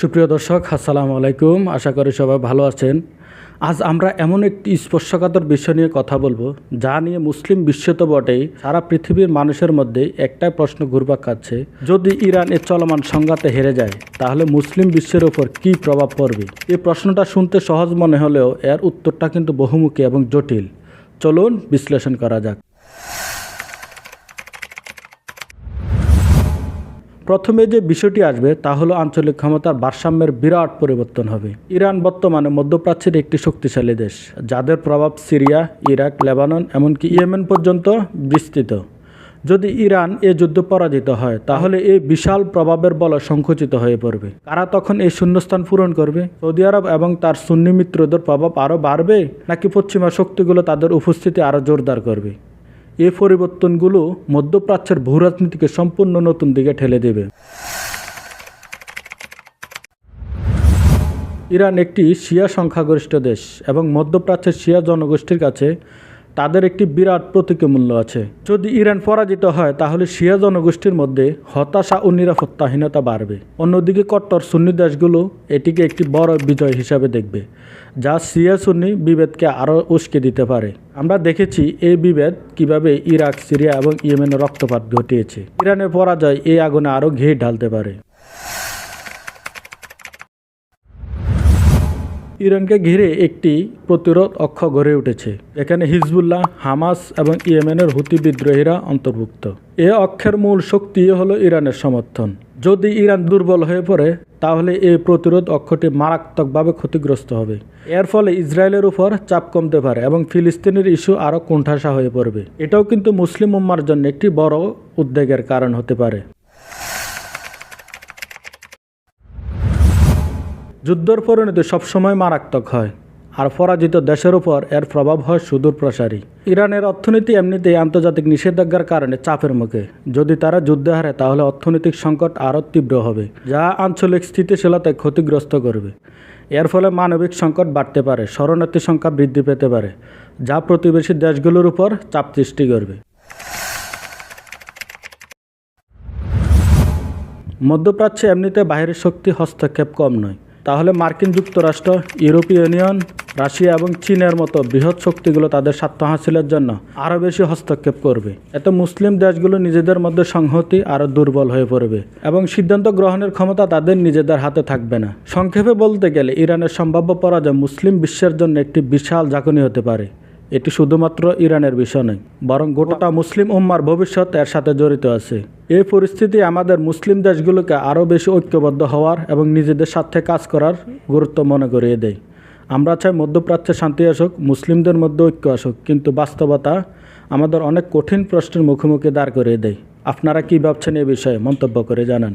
সুপ্রিয় দর্শক, আসসালামু আলাইকুম। আশা করি সবাই ভালো আছেন। আজ আমরা এমন একটি স্পর্শকাতর বিষয় নিয়ে কথা বলব, যা নিয়ে মুসলিম বিশ্ব তো বটেই, সারা পৃথিবীর মানুষের মধ্যে একটাই প্রশ্ন ঘুরপাক খাচ্ছে, যদি ইরান এর চলমান সংঘাতে হেরে যায়, তাহলে মুসলিম বিশ্বের ওপর কী প্রভাব পড়বে? এই প্রশ্নটা শুনতে সহজ মনে হলেও এর উত্তরটা কিন্তু বহুমুখী এবং জটিল। চলুন বিশ্লেষণ করা যাক। প্রথমে যে বিষয়টি আসবে তা হলো আঞ্চলিক ক্ষমতার ভারসাম্যের বিরাট পরিবর্তন হবে। ইরান বর্তমানে মধ্যপ্রাচ্যের একটি শক্তিশালী দেশ, যাদের প্রভাব সিরিয়া, ইরাক, লেবানন, এমনকি ইয়েমেন পর্যন্ত বিস্তৃত। যদি ইরান এ যুদ্ধ পরাজিত হয়, তাহলে এই বিশাল প্রভাবের বল সংকুচিত হয়ে পড়বে। কারা তখন এই শূন্যস্থান পূরণ করবে? সৌদি আরব এবং তার সুন্নি মিত্রদের প্রভাব আরও বাড়বে, নাকি পশ্চিমা শক্তিগুলো তাদের উপস্থিতি আরও জোরদার করবে? এই পরিবর্তনগুলো মধ্যপ্রাচ্যের ভূরাজনীতিকে সম্পূর্ণ নতুন দিকে ঠেলে দেবে। ইরান একটি শিয়া সংখ্যাগরিষ্ঠ দেশ এবং মধ্যপ্রাচ্যের শিয়া জনগোষ্ঠীর কাছে তাদের একটি বিরাট প্রতীকী মূল্য আছে। যদি ইরান পরাজিত হয়, তাহলে শিয়া জনগোষ্ঠীর মধ্যে হতাশা ও নিরাপত্তাহীনতা বাড়বে। অন্যদিকে কট্টর সুন্নি দেশগুলো এটিকে একটি বড় বিজয় হিসাবে দেখবে, যা শিয়া সুন্নি বিভেদকে আরও উস্কে দিতে পারে। আমরা দেখেছি এই বিভেদ কীভাবে ইরাক, সিরিয়া এবং ইয়েমেনের রক্তপাত ঘটিয়েছে। ইরানের পরাজয় এই আগুনে আরও ঘি ঢালতে পারে। ইরানকে ঘিরে একটি প্রতিরোধ অক্ষ গড়ে উঠেছে এখানে হিজবুল্লাহ, হামাস এবং ইয়েমেনের হুতি বিদ্রোহীরা অন্তর্ভুক্ত। এ অক্ষের মূল শক্তি হল ইরানের সমর্থন। যদি ইরান দুর্বল হয়ে পড়ে, তাহলে এই প্রতিরোধ অক্ষটি মারাত্মকভাবে ক্ষতিগ্রস্ত হবে। এর ফলে ইসরায়েলের উপর চাপ কমতে পারে এবং ফিলিস্তিনের ইস্যু আরও কোণঠাসা হয়ে পড়বে। এটাও কিন্তু মুসলিম উম্মার জন্য একটি বড় উদ্বেগের কারণ হতে পারে। যুদ্ধর পরিণতি সবসময় মারাত্মক হয়, আর পরাজিত দেশের উপর এর প্রভাব হয় সুদূর প্রসারী। ইরানের অর্থনীতি এমনিতেই আন্তর্জাতিক নিষেধাজ্ঞার কারণে চাপের মুখে। যদি তারা যুদ্ধে হারে, তাহলে অর্থনৈতিক সংকট আরও তীব্র হবে, যা আঞ্চলিক স্থিতিশীলতায় ক্ষতিগ্রস্ত করবে। এর ফলে মানবিক সংকট বাড়তে পারে, শরণার্থী সংখ্যা বৃদ্ধি পেতে পারে, যা প্রতিবেশী দেশগুলোর উপর চাপ সৃষ্টি করবে। মধ্যপ্রাচ্যে এমনিতে বাহিরের শক্তি হস্তক্ষেপ কম নয় তাহলে মার্কিন যুক্তরাষ্ট্র, ইউরোপীয় ইউনিয়ন, রাশিয়া এবং চীনের মতো বৃহৎ শক্তিগুলো তাদের স্বার্থ হাসিলের জন্য আরও বেশি হস্তক্ষেপ করবে। এতে মুসলিম দেশগুলো নিজেদের মধ্যে সংহতি আরও দুর্বল হয়ে পড়বে এবং সিদ্ধান্ত গ্রহণের ক্ষমতা তাদের নিজেদের হাতে থাকবে না। সংক্ষেপে বলতে গেলে, ইরানের সম্ভাব্য পরাজয় মুসলিম বিশ্বের জন্য একটি বিশাল ঝাঁকুনি হতে পারে। এটি শুধুমাত্র ইরানের বিষয় নয়, বরং গোটা মুসলিম উম্মার ভবিষ্যৎ এর সাথে জড়িত আছে। এই পরিস্থিতি আমাদের মুসলিম দেশগুলোকে আরও বেশি ঐক্যবদ্ধ হওয়ার এবং নিজেদের সাথে কাজ করার গুরুত্ব মনে করিয়ে দেয়। আমরা চাই মধ্যপ্রাচ্যে শান্তি আসুক, মুসলিমদের মধ্যে ঐক্য আসুক, কিন্তু বাস্তবতা আমাদের অনেক কঠিন প্রশ্নের মুখোমুখি দাঁড় করিয়ে দেয়। আপনারা কী ভাবছেন এ বিষয়ে মন্তব্য করে জানান।